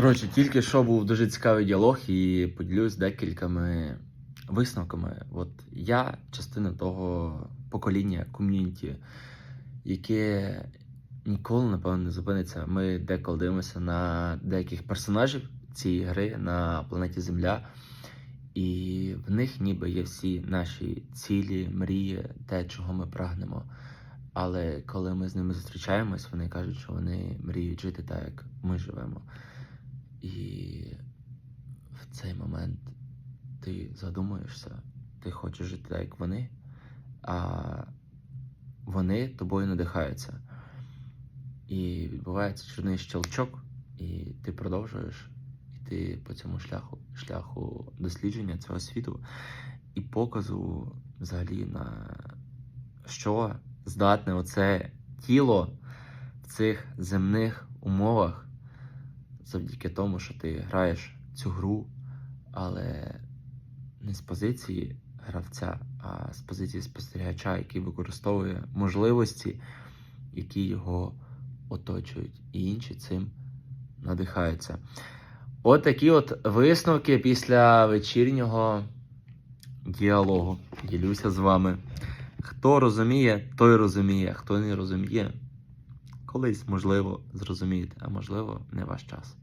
Коротше, тільки що був дуже цікавий діалог і поділюсь декількома висновками. От я частина того покоління ком'юніті, яке ніколи, напевно, не зупиниться. Ми деколи дивимося на деяких персонажів цієї гри на планеті Земля. І в них ніби є всі наші цілі, мрії, те, чого ми прагнемо. Але коли ми з ними зустрічаємось, вони кажуть, що вони мріють жити так, як ми живемо. В цей момент ти задумуєшся, ти хочеш жити так, як вони, а вони тобою надихаються. І відбувається чорний щелчок, і ти продовжуєш йти по цьому шляху, шляху дослідження цього світу і показу взагалі на що здатне оце тіло в цих земних умовах завдяки тому, що ти граєш цю гру, але не з позиції гравця, а з позиції спостерігача, який використовує можливості, які його оточують, і інші цим надихаються. От такі от висновки після вечірнього діалогу. Ділюся з вами. Хто розуміє, той розуміє, хто не розуміє, колись можливо зрозумієте, а можливо, не ваш час.